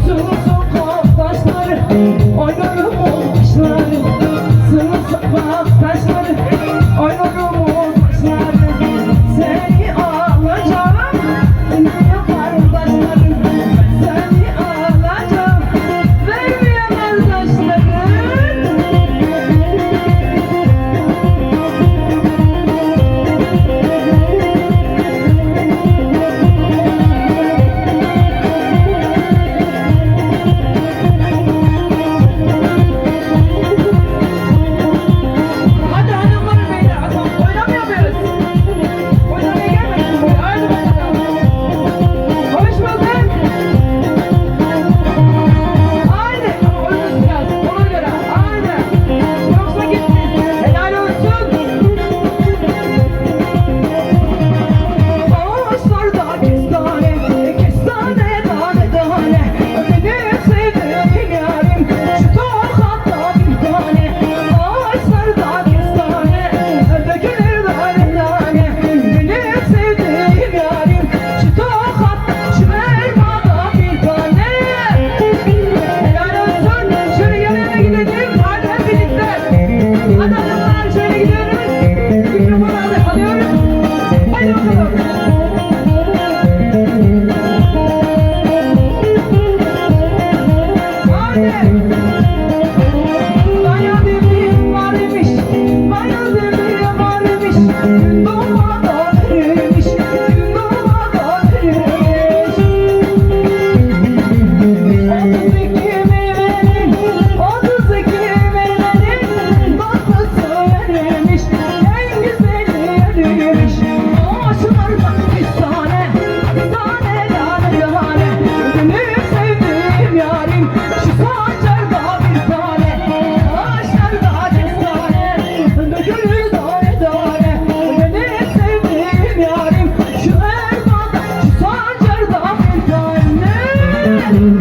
Sığır sokak taşları Oynarım Thank you. Hallelujah.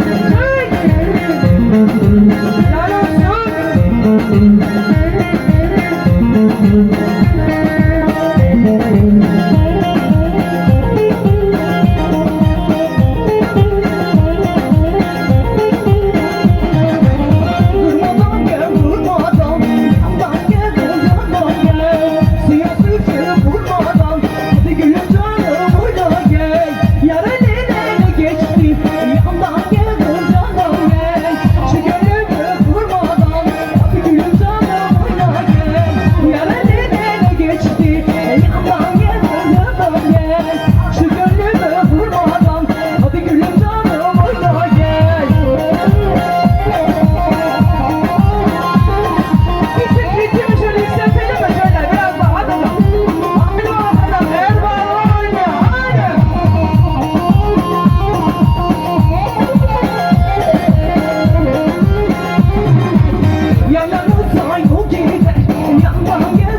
ไม่รู้จริแต่ยังหวังเยอะ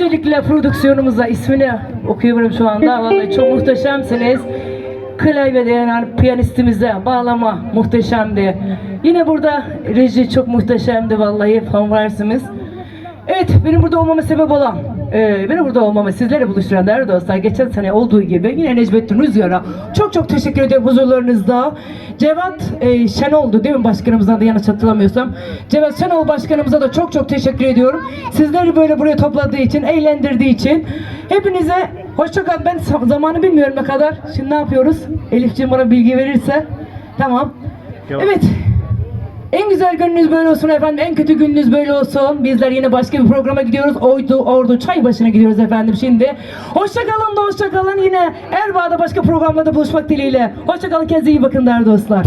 Öncelikle prodüksiyonumuza ismini okuyuyorum şu anda. Vallahi çok muhteşemsiniz. Klavyede yani piyanistimize bağlama muhteşemdi. Yine burada reji çok muhteşemdi vallahi fanvarsimiz. Evet benim burada olmama sebep olan, e, benim burada olmama sizlerle buluşturan değerli dostlar geçen sene olduğu gibi yine Necmettin Rüzgar'a çok çok teşekkür ediyorum huzurlarınızda. Cevat e, Şenol'du değil mi başkanımızdan da yanlış hatırlamıyorsam. Cevat Şenol başkanımıza da çok çok teşekkür ediyorum. Sizleri böyle buraya topladığı için, eğlendirdiği için. Hepinize hoşça kalın. Ben zamanı bilmiyorum ne kadar. Şimdi ne yapıyoruz? Elifciğim bana bilgi verirse. Tamam. Evet. En güzel gününüz böyle olsun efendim. En kötü gününüz böyle olsun. Bizler yine başka bir programa gidiyoruz. Oydu, Ordu, Çay başına gidiyoruz efendim şimdi. Hoşça kalın da hoşça kalın. Yine Erbaa'da başka programlarda buluşmak dileğiyle. Hoşça kalın. Kendinize iyi bakın değerli dostlar.